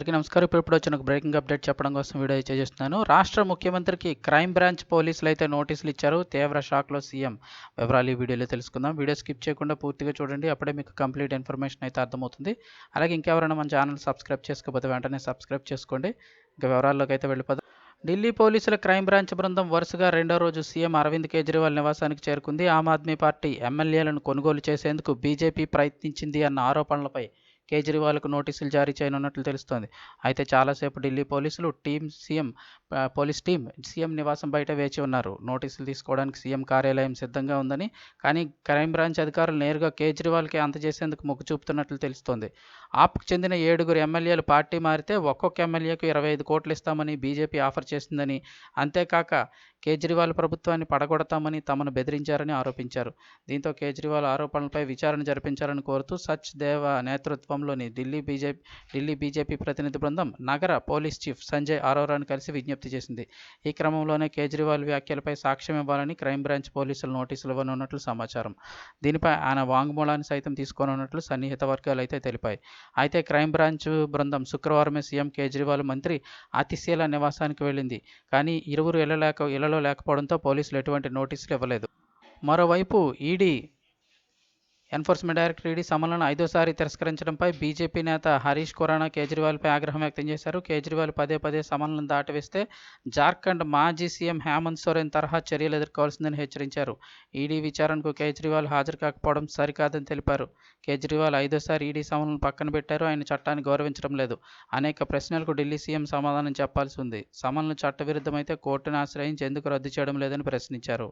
అందరికీ నమస్కారం. ఇప్పుడు ఇప్పుడు వచ్చిన ఒక బ్రేకింగ్ అప్డేట్ చెప్పడం కోసం వీడియో చేస్తున్నాను. రాష్ట్ర ముఖ్యమంత్రికి క్రైమ్ బ్రాంచ్ పోలీసులు అయితే నోటీసులు ఇచ్చారు. తీవ్ర షాక్లో సీఎం వివరాలు ఈ వీడియోలో తెలుసుకుందాం. వీడియో స్కిప్ చేయకుండా పూర్తిగా చూడండి. అప్పుడే మీకు కంప్లీట్ ఇన్ఫర్మేషన్ అయితే అర్థమవుతుంది. అలాగే ఇంకెవరైనా మన ఛానల్ సబ్స్క్రైబ్ చేసుకోకపోతే వెంటనే సబ్స్క్రైబ్ చేసుకోండి. ఇంకా వివరాల్లోకి అయితే వెళ్ళిపోదాం. ఢిల్లీ పోలీసుల క్రైమ్ బ్రాంచ్ బృందం వరుసగా రెండో రోజు సీఎం అరవింద్ కేజ్రీవాల్ నివాసానికి చేరుకుంది. ఆమ్ ఆద్మీ పార్టీ ఎమ్మెల్యేలను కొనుగోలు చేసేందుకు బీజేపీ ప్రయత్నించింది అన్న ఆరోపణలపై కేజ్రీవాల్కు నోటీసులు జారీ చేయనున్నట్లు తెలుస్తోంది. అయితే చాలాసేపు ఢిల్లీ పోలీసులు team CM police team CM నివాసం బయట వేచి ఉన్నారు. నోటీసులు తీసుకోవడానికి సీఎం కార్యాలయం సిద్ధంగా ఉందని కానీ క్రైమ్ బ్రాంచ్ అధికారులు నేరుగా కేజ్రీవాల్కి అందజేసేందుకు మొగ్గు చూపుతున్నట్లు తెలుస్తోంది. ఆప్కు చెందిన ఏడుగురు ఎమ్మెల్యేలు పార్టీ మారితే ఒక్కొక్క ఎమ్మెల్యేకు ఇరవై ఐదు కోట్లు ఇస్తామని బీజేపీ ఆఫర్ చేసిందని అంతేకాక కేజ్రీవాల్ ప్రభుత్వాన్ని పడగొడతామని తమను బెదిరించారని ఆరోపించారు. దీంతో కేజ్రీవాల్ ఆరోపణలపై విచారణ జరిపించాలని కోరుతూ సచ్ దేవ నేతృత్వంలోని ఢిల్లీ బీజేపీ ఢిల్లీ బీజేపీ ప్రతినిధి బృందం నగర పోలీస్ చీఫ్ సంజయ్ అరోరాను కలిసి విజ్ఞప్తి చేసింది. ఈ క్రమంలోనే కేజ్రీవాల్ వ్యాఖ్యలపై సాక్ష్యం ఇవ్వాలని క్రైమ్ బ్రాంచ్ పోలీసులు నోటీసులు ఇవ్వనున్నట్లు సమాచారం. దీనిపై ఆయన వాంగ్మూలాన్ని సైతం తీసుకోనున్నట్లు సన్నిహిత వర్గాలు అయితే తెలిపాయి. అయితే క్రైమ్ బ్రాంచ్ బృందం శుక్రవారమే సీఎం కేజ్రీవాల్ మంత్రి అతిశీల నివాసానికి వెళ్ళింది. కానీ ఇరువురు ఇళ్ళలేక ఆధారాలు లేకపోవడంతో పోలీసులు ఎటువంటి నోటీసులు ఇవ్వలేదు. మరోవైపు ఈడీ ఎన్ఫోర్స్మెంట్ డైరెక్టర్ ఈడీ సమన్లను ఐదోసారి తిరస్కరించడంపై బీజేపీ నేత హరీష్ ఖురానా కేజ్రీవాల్పై ఆగ్రహం వ్యక్తం చేశారు. కేజ్రీవాల్ పదే పదే సమన్లను దాటవేస్తే జార్ఖండ్ మాజీ సీఎం హేమంత్ సోరెన్ తరహా చర్యలు ఎదుర్కోవాల్సిందని హెచ్చరించారు. ఈడీ విచారణకు కేజ్రీవాల్ హాజరు కాకపోవడం సరికాదని తెలిపారు. కేజ్రీవాల్ ఐదోసారి ఈడీ సమన్లను పక్కన పెట్టారు. ఆయన చట్టాన్ని గౌరవించడం లేదు. అనేక ప్రశ్నలకు ఢిల్లీ సీఎం సమాధానం చెప్పాల్సి ఉంది. సమన్లు చట్టవిరుద్ధమైతే కోర్టును ఆశ్రయించి ఎందుకు రద్దు చేయడం లేదని ప్రశ్నించారు.